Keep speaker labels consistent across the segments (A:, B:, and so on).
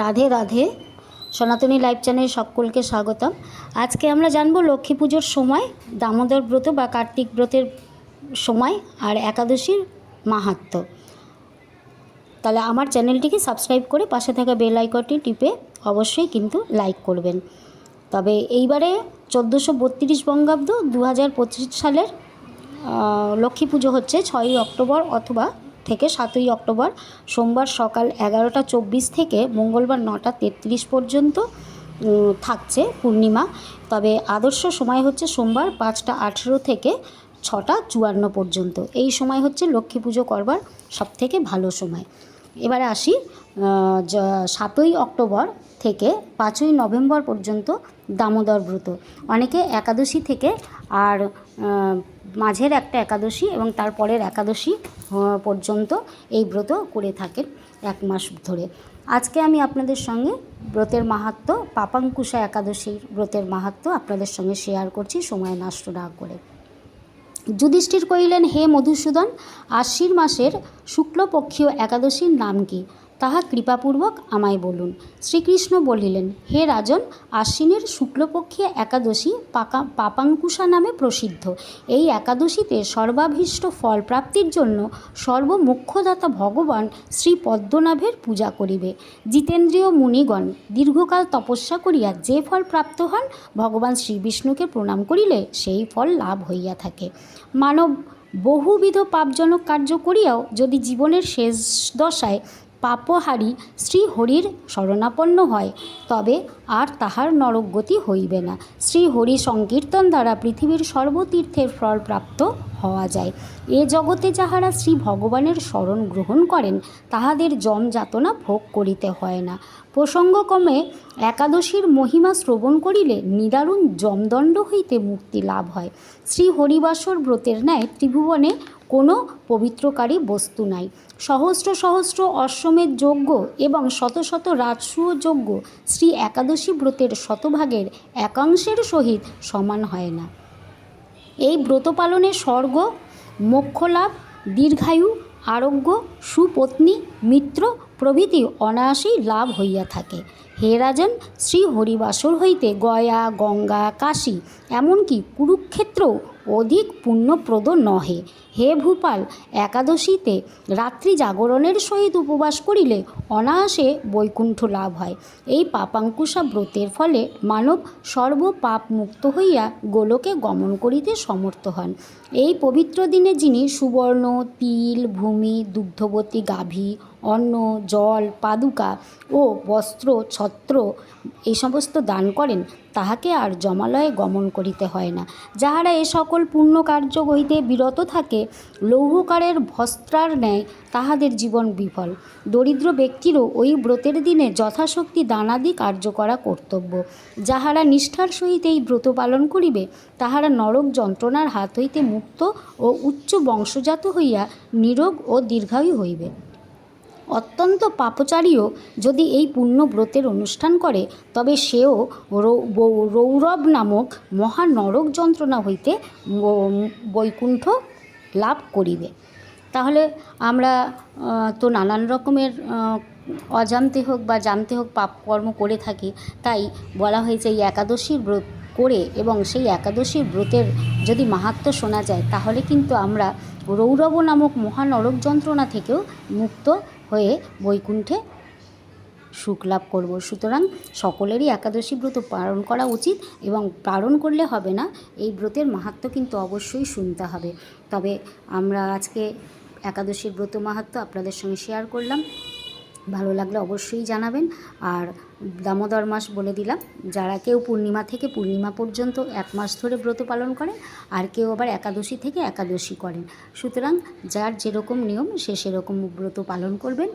A: রাধে রাধে। সনাতনী live channel সকলকে স্বাগতম। আজকে আমরা জানব লক্ষ্মী পুজোর সময়, দামোদর ব্রত বা কার্তিক ব্রতের সময় আর একাদশীর মাহাত্ম্য। তাহলে আমার চ্যানেলটিকে সাবস্ক্রাইব করে পাশে থাকা বেল আইকনটি টিপে অবশ্যই কিন্তু লাইক করবেন। তবে এইবারে চোদ্দোশো বত্রিশ বঙ্গাব্দ দু হাজার পঁচিশ সালের লক্ষ্মী পুজো হচ্ছে ছয়ই অক্টোবর অথবা থেকে সাতই অক্টোবর সোমবার সকাল এগারোটা চব্বিশ থেকে মঙ্গলবার নটা তেত্রিশ পর্যন্ত থাকছে পূর্ণিমা। তবে আদর্শ সময় হচ্ছে সোমবার পাঁচটা আঠেরো থেকে ছটা চুয়ান্ন পর্যন্ত। এই সময় হচ্ছে লক্ষ্মী পুজো করবার সবথেকে ভালো সময়। এবারে আসি সাতই অক্টোবর থেকে পাঁচই নভেম্বর পর্যন্ত দামোদর ব্রত। অনেকে একাদশী থেকে আর মাঝের একটা একাদশী এবং তারপরের একাদশী পর্যন্ত এই ব্রত করে থাকেন এক মাস ধরে। আজকে আমি আপনাদের সঙ্গে ব্রতের মাহাত্ম্য পাপাঙ্কুশা একাদশীর ব্রতের মাহাত্ম্য আপনাদের সঙ্গে শেয়ার করছি, সময় নষ্ট না করে। যুধিষ্ঠির কহিলেন, হে মধুসূদন আশ্বির মাসের শুক্লপক্ষীয় একাদশীর নাম কি? তাহা কৃপাপূর্বক আমায় বলুন। শ্রীকৃষ্ণ বলিলেন, হে রাজন, আশ্বিনের শুক্লপক্ষীয় একাদশী পাকা পাপাঙ্কুশা নামে প্রসিদ্ধ। এই একাদশীতে সর্বাভীষ্ট ফল প্রাপ্তির জন্য সর্বমুখ্যদাতা ভগবান শ্রী পদ্মনাভের পূজা করিবে। জিতেন্দ্রীয় মুনিগণ, দীর্ঘকাল তপস্যা করিয়া যে ফল প্রাপ্ত হন, ভগবান শ্রী বিষ্ণুকে প্রণাম করিলে সেই ফল লাভ হইয়া থাকে। মানব বহুবিধ পাপজনক কার্য করিয়াও যদি জীবনের শেষ দশায় পাপহারী শ্রীহরির শরণাপন্ন হয়, তবে আর তাহার নরকগতি হইবে না। শ্রীহরি সংকীর্তন দ্বারা পৃথিবীর সর্বতীর্থের ফল প্রাপ্ত হওয়া যায়। এ জগতে যাহারা শ্রী ভগবানের শরণ গ্রহণ করেন, তাহাদের জম যাতনা ভোগ করিতে হয় না। প্রসঙ্গক্রমে একাদশীর মহিমা শ্রবণ করিলে নিদারুণ জমদণ্ড হইতে মুক্তি লাভ হয়। শ্রী হরিবাসর ব্রতের ন্যায় ত্রিভুবনে কোনো পবিত্রকারী বস্তু নাই। সহস্র সহস্র অশ্বমেধ যজ্ঞ এবং শত শত রাজসূয় যজ্ঞ শ্রী একাদশী ব্রতের শতভাগের একাংশের সহিত সমান হয় না। এই ব্রত পালনে স্বর্গ, মোক্ষলাভ, দীর্ঘায়ু, আরোগ্য, সুপত্নী, মিত্র প্রভৃতি অনায়াসেই লাভ হইয়া থাকে। হে রাজন, শ্রী হরিবাসর হইতে গয়া, গঙ্গা, কাশী এমনকি কুরুক্ষেত্রও অধিক পুণ্যপ্রদ নহে। হে ভূপাল, একাদশীতে রাত্রি জাগরণের সহিত উপবাস করিলে অনায়াসে বৈকুণ্ঠ লাভ হয়। এই পাপাঙ্কুশা ব্রতের ফলে মানব সর্বপাপ মুক্ত হইয়া গোলকে গমন করিতে সমর্থ হন। এই পবিত্র দিনে যিনি সুবর্ণ, তিল, ভূমি, দুগ্ধবতী গাভী, অন্ন, জল, পাদুকা ও বস্ত্র, ছত্র এই সমস্ত দান করেন, তাহাকে আর জমালয়ে গমন করিতে হয় না। যাহারা এ সকল পুণ্য কার্য হইতে বিরত থাকে, লৌহকারের ভস্ত্রার ন্যায় তাহাদের জীবন বিফল। দরিদ্র ব্যক্তিরও ওই ব্রতের দিনে যথাশক্তি দানাদি কার্য করা কর্তব্য। যাহারা নিষ্ঠার সহিত এই ব্রত পালন করিবে, তাহারা নরক যন্ত্রণার হাত হইতে মুক্ত ও উচ্চ বংশজাত হইয়া নিরোগ ও দীর্ঘায়ু হইবে। অত্যন্ত পাপচারীও যদি এই পুণ্য ব্রতের অনুষ্ঠান করে, তবে সেও রৌরব নামক মহা নরক যন্ত্রণা হইতে বৈকুণ্ঠ লাভ করিবে। তাহলে আমরা তো নানান রকমের অজান্তে হোক বা জানতে হোক পাপকর্ম করে থাকি, তাই বলা হয়েছে এই একাদশীর ব্রত করে এবং সেই একাদশীর ব্রতের যদি মাহাত্ম্য শোনা যায়, তাহলে কিন্তু আমরা রৌরব নামক মহানরক যন্ত্রণা থেকেও মুক্ত হয়ে বৈকুণ্ঠে সুখ লাভ করব। সুতরাং সকলেরই একাদশী ব্রত পালন করা উচিত এবং পালন করলে হবে না, এই ব্রতের মাহাত্ম কিন্তু অবশ্যই শুনতে হবে। তবে আমরা আজকে একাদশীর ব্রত মাহাত্ম আপনাদের সঙ্গে শেয়ার করলাম। ভালো লাগলে অবশ্যই জানাবেন। আর দামোদর মাস বলে দিলাম, যারা কেউ পূর্ণিমা থেকে পূর্ণিমা পর্যন্ত এক মাস ধরে ব্রত পালন করেন, আর কেউ আবার একাদশী থেকে একাদশী করেন। সুতরাং যার যেরকম নিয়ম, সে সেরকম ব্রত পালন করবেন।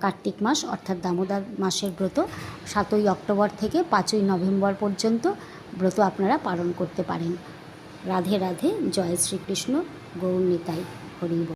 A: কার্তিক মাস অর্থাৎ দামোদর মাসের ব্রত সাতই অক্টোবর থেকে পাঁচই নভেম্বর পর্যন্ত ব্রত আপনারা পালন করতে পারেন। রাধে রাধে, জয় শ্রীকৃষ্ণ, গৌর নিতাই, হরি বল।